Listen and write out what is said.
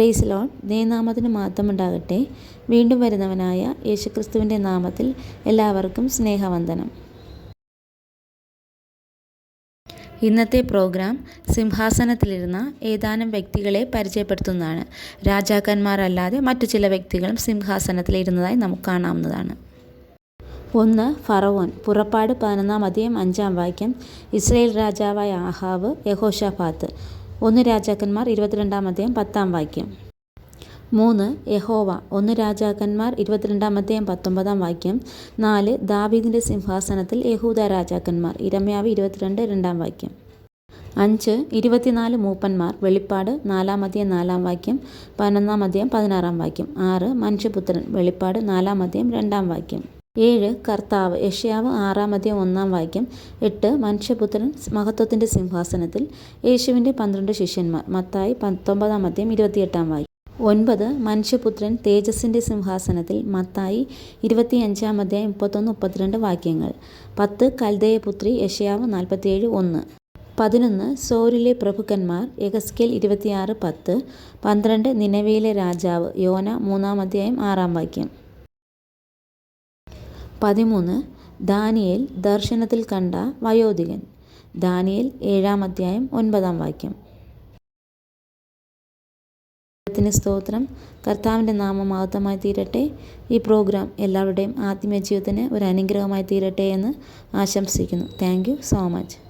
Price loan ദൈവനാമത്തിന് മാത്രമുണ്ടാകട്ടെ. വീണ്ടും വരുന്നവനായ യേശുക്രിസ്തുവിന്റെ നാമത്തിൽ എല്ലാവർക്കും സ്നേഹവന്ദനം. ഇന്നത്തെ പ്രോഗ്രാം സിംഹാസനത്തിലിരുന്ന ഏതാനും വ്യക്തികളെ പരിചയപ്പെടുത്തുന്നതാണ്. രാജാക്കന്മാരല്ലാതെ മറ്റു ചില വ്യക്തികളും സിംഹാസനത്തിലിരുന്നതായി നമുക്ക് കാണാവുന്നതാണ്. ഒന്ന് ഫറവോൻ. പുറപ്പാട് പതിനൊന്നാം അധികം അഞ്ചാം വാക്യം. ഇസ്രയേൽ രാജാവായ ആഹാവ് യഹോഷാഫാത്ത് ഒന്ന് രാജാക്കന്മാർ ഇരുപത്തിരണ്ടാം അധ്യായം പത്താം വാക്യം. മൂന്ന് യഹോവ. ഒന്ന് രാജാക്കന്മാർ ഇരുപത്തിരണ്ടാം അധ്യായം പത്തൊമ്പതാം വാക്യം. നാല് ദാവീദിന്റെ സിംഹാസനത്തിൽ യഹൂദ രാജാക്കന്മാർ. ഇരമ്യാവ് ഇരുപത്തിരണ്ട് രണ്ടാം വാക്യം. അഞ്ച് ഇരുപത്തിനാല് മൂപ്പന്മാർ. വെളിപ്പാട് നാലാം അധ്യയം നാലാം വാക്യം. പതിനൊന്നാം അധ്യയം പതിനാറാം വാക്യം. ആറ് മനുഷ്യപുത്രൻ. വെളിപ്പാട് നാലാം അധ്യയം രണ്ടാം വാക്യം. ഏഴ് കർത്താവ് യഷ്യാവ് ആറാം അധ്യായം ഒന്നാം വാക്യം എട്ട് മനുഷ്യപുത്രൻ മഹത്വത്തിന്റെ സിംഹാസനത്തിൽ യേശുവിന്റെ പന്ത്രണ്ട് ശിഷ്യന്മാർ മത്തായി പത്തൊമ്പതാം അധ്യം ഇരുപത്തിയെട്ടാം വാക്യം. ഒൻപത് മനുഷ്യപുത്രൻ തേജസ്സിന്റെ സിംഹാസനത്തിൽ മത്തായി ഇരുപത്തിയഞ്ചാം അധ്യായം മുപ്പത്തൊന്ന് മുപ്പത്തിരണ്ട് വാക്യങ്ങൾ. പത്ത് കൽദയപുത്രി യഷ്യാവ് നാൽപ്പത്തിയേഴ് ഒന്ന്. പതിനൊന്ന് സോരിലെ പ്രഭുക്കന്മാർ എഗസ്കേൽ ഇരുപത്തിയാറ് പത്ത്. പന്ത്രണ്ട് നിലവിയിലെ രാജാവ് യോന മൂന്നാം അധ്യായം ആറാം വാക്യം. പതിമൂന്ന് ദാനിയേൽ ദർശനത്തിൽ കണ്ട വയോധികൻ. ദാനിയേൽ ഏഴാം അധ്യായം ഒൻപതാം വാക്യം. ദൈവത്തിന് സ്തോത്രം. കർത്താവിന്റെ നാമം മഹത്വമായി തീരട്ടെ. ഈ പ്രോഗ്രാം എല്ലാവരുടെയും ആത്മീയ ജീവിതത്തിന് ഒരു അനുഗ്രഹമായി തീരട്ടെ എന്ന് ആശംസിക്കുന്നു. Thank so much.